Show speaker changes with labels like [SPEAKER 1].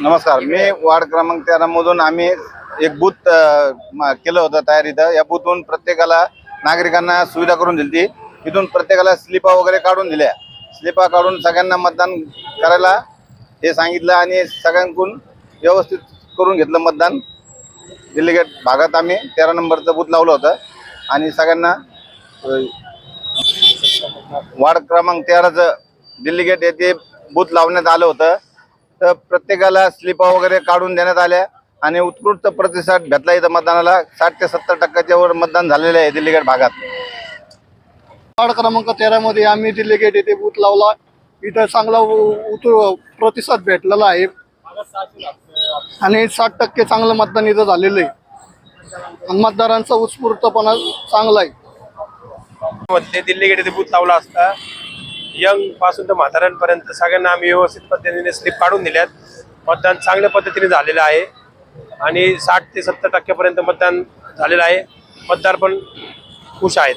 [SPEAKER 1] नमस्कार मी वार्ड क्रमांक तेरामधून आम्ही एक बूथ केलं होतं तयार इथं. या बूथहून प्रत्येकाला नागरिकांना सुविधा करून दिली इथून प्रत्येकाला स्लिपा वगैरे काढून दिल्या. स्लिपा काढून सगळ्यांना मतदान करायला हे सांगितलं आणि सगळ्यांकडून व्यवस्थित करून घेतलं मतदान. डेलिगेट भागात आम्ही तेरा नंबरचं बूथ लावलं होतं. आणि सगळ्यांना वार्ड क्रमांक तेराचं दिल्ली येथे बूथ लावण्यात आलं होतं. तर प्रत्येकाला स्लिपा वगैरे काढून देण्यात आल्या. आणि उत्कृष्ट प्रतिसाद भेटला इथं मतदानाला. साठ ते सत्तर टक्क्याच्या वर मतदान झालेलं आहे दिल्ली गेट भागात.
[SPEAKER 2] वार्ड क्रमांक तेरा मध्ये आम्ही दिल्ली गेट येथे बूथ लावला. इथं चांगला प्रतिसाद भेटलेला आहे. आणि साठ टक्के चांगलं मतदान इथं झालेलं आहे. आणि मतदारांचा उत्स्फूर्तपणा चांगला आहे.
[SPEAKER 3] मध्ये दिल्ली गेट बूथ लावला असता. यंगपासून तर म्हाताऱ्यांपर्यंत सगळ्यांना आम्ही व्यवस्थित पद्धतीने स्लिप काढून दिल्यात. मतदान चांगल्या पद्धतीने झालेलं आहे. आणि साठ ते सत्तर टक्क्यापर्यंत मतदान झालेलं आहे. मतदार पण खुश आहेत.